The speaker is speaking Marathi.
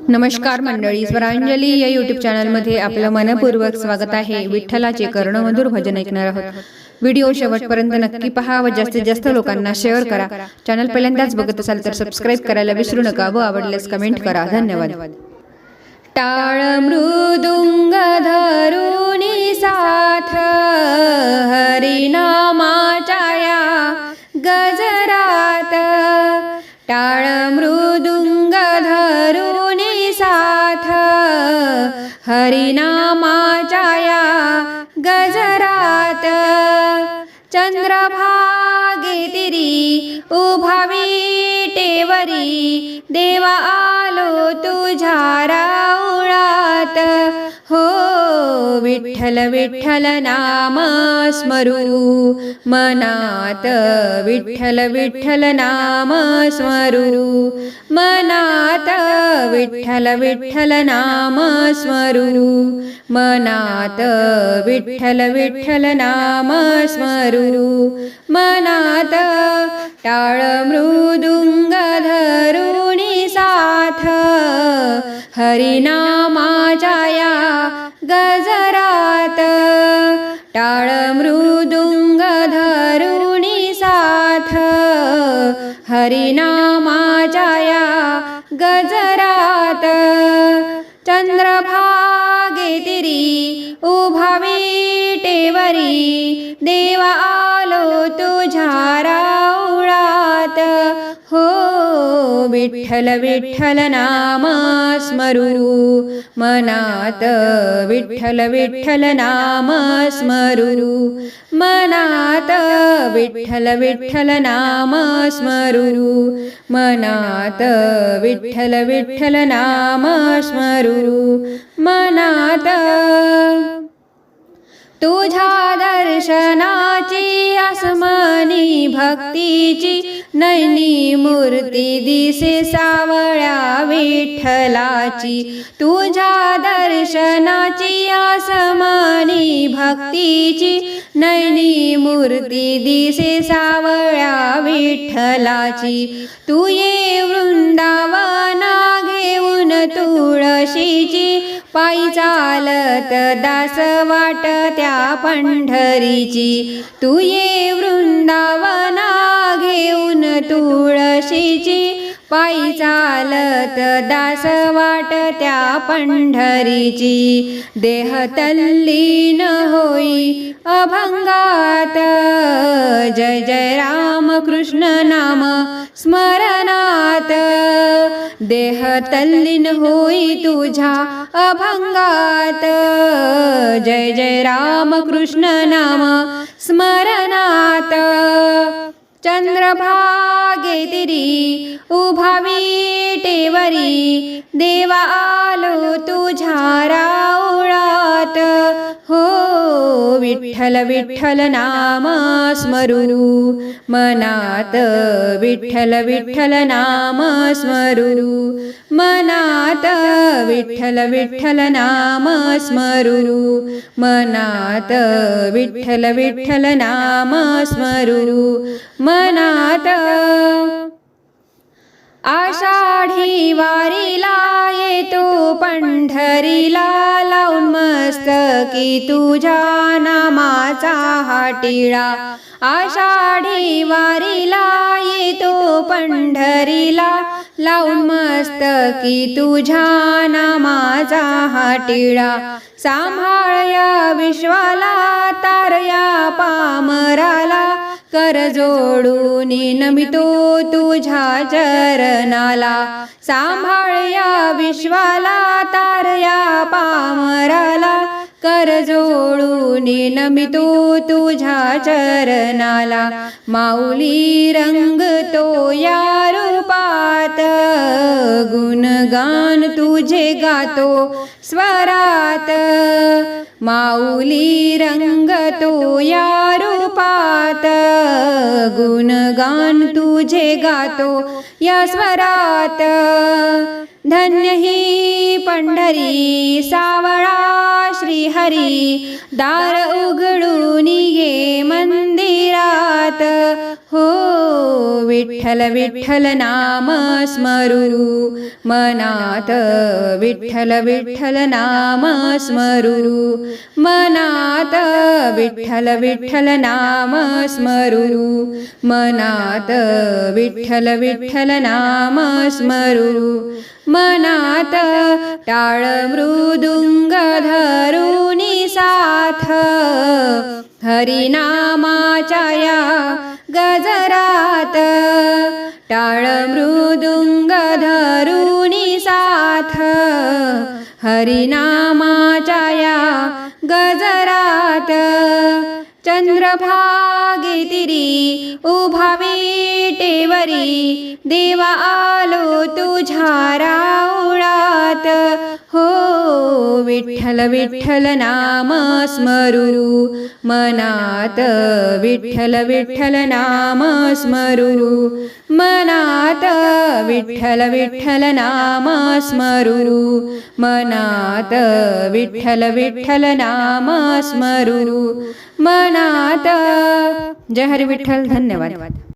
नमस्कार मंडळी स्वरांजली या युट्यूब चॅनलमध्ये आपलं मनपूर्वक स्वागत आहे. विठ्ठलाचे कर्णमधुर भजन ऐकणार आहोत. व्हिडिओ शेवटपर्यंत नक्की पहा व जास्तीत जास्त लोकांना शेअर करा. चॅनल पहिल्यांदाच बघत असाल तर सबस्क्राईब करायला विसरू नका व आवडल्यास कमेंट करा. धन्यवाद. टाळ मृदुंग धरुणी साथ हरिनामा हरिनामाच्या गजरात चंद्रभागे तिरी उभा विटेवरी देवा आलो तुझ्या राऊळात. हो विठ्ठल विठ्ठल नाम स्मरू मनात विठ्ठल विठ्ठल नाम स्मरू विठ्ठल विठ्ठल नाम स्मरू मनात विठ्ठल विठ्ठल नाम स्मरू मनात टाळ मृदुंग धरुणी साथ. हरिनामाच्या या गजरात टाळ मृदुंग धरुणी साथ. हरिना चंद्रभागे तिरी उभा देवा आलो तुझ्या राऊळात. विठ्ठल विठ्ठल नाम स्मरू मनात विठ्ठल विठ्ठल नाम स्मरू मनात विठ्ठल विठ्ठल नाम स्मरू मनात विठ्ठल विठ्ठल नाम स्मरू मनात तुझ्या दर्शनाची आसमानी भक्तीची नैनी मूर्ती दिसे सावळ्या विठ्ठलाची. तुझ्या दर्शनाची आसमानी भक्तीची नैनी मूर्ती दिसे सावळ्या विठ्ठलाची. तू ये वृंदावना घेऊन तुळशीची पायी चालत दास वाट त्या पंढरीची. तू ये वृंदावना घेऊन तुळशीची. पायी चालत दास वाट त्या पंढरीची. देह तल्लीन होई अभंगात. जय जय राम कृष्ण नाम. स्मर देह तल्लीन होई तुझ्या अभंगात. जय जय राम कृष्ण नाम स्मरणात. चंद्रभागे तिरी उभावी टेवरी देवा आलो तुझ्या विठ्ठल विठ्ठल नाम स्मरू मनात विठ्ठल विठ्ठल नाम स्मरू मनात विठ्ठल विठ्ठल नाम स्मरू मनात विठ्ठल विठ्ठल नाम स्मरू मनात आषाढी वारीला येतो पंढरीला लावून मस्तकी तुझ्या नामाचा हाटिळा आषाढी वारीला येतो पंढरीला. लावून मस्तकी तुझ्या नामाचा हाटिळा टिळा. सांभाळया विश्वाला तारया पामराला. कर जोडून नमितो तुझ्या चरणाला. सांभाळया विश्वाला तारया पामराला. कर जोडून नमितो तुझ्या चरणाला. माऊली रंग तो या रूपात. गुणगान तुझे गातो स्वरात. माऊली रंग तो या रूपात. गुणगान तुझे गातो या स्वरात. धन्य ही पंढरी सावळा श्रीहरी दार उघडून ये मंदिरात. हो विठ्ठल विठ्ठल नाम स्मरू मनात विठ्ठल विठ्ठल नाम स्मरू मनात विठ्ठल विठ्ठल नाम स्मरू मनात विठ्ठल विठ्ठल नाम स्मरू मनात टाळ मृदुंग धरुणी साथ। हरिनामाच्या गजर गजरात टाळ मृदुंग धरुणी साथ हरिनामाच्या या गजरात चंद्रभागे तिरी उभा विटेवरी देवा आलो तुझ्या राऊळात हो विठ्ठल विठ्ठल नाम स्मरू मनात विठ्ठल विठ्ठल नाम स्मरू मनात विठ्ठल विठ्ठल नाम स्मरू मनात विठ्ठल विठ्ठल नाम स्मरू मनात। जय हरी विठ्ठल धन्यवाद।